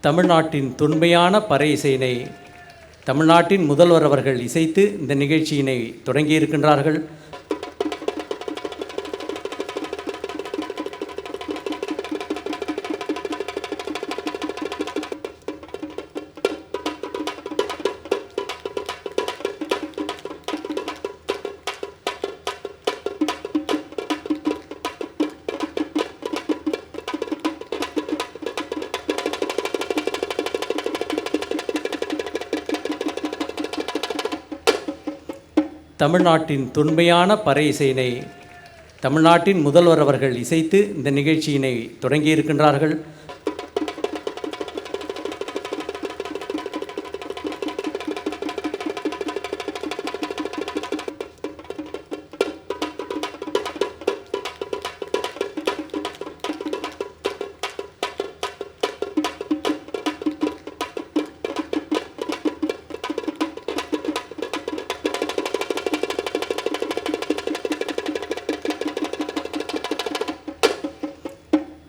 தமிழ்நாட்டின் தொன்மையான பறை இசையினை தமிழ்நாட்டின் முதல்வர் அவர்கள் இசைத்து இந்த நிகழ்ச்சியினை தொடங்கியிருக்கின்றார்கள். தமிழ்நாட்டின் தொன்மையான பறை இசையினை தமிழ்நாட்டின் முதல்வர் அவர்கள் இசைத்து இந்த நிகழ்ச்சியினை தொடங்கியிருக்கின்றார்கள்.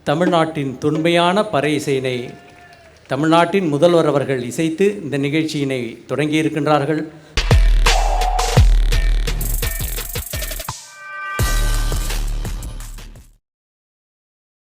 தமிழ்நாட்டின் தொன்மையான பறை இசையினை தமிழ்நாட்டின் முதல்வர் அவர்கள் இசைத்து இந்த நிகழ்ச்சியினை தொடங்கியிருக்கின்றார்கள்.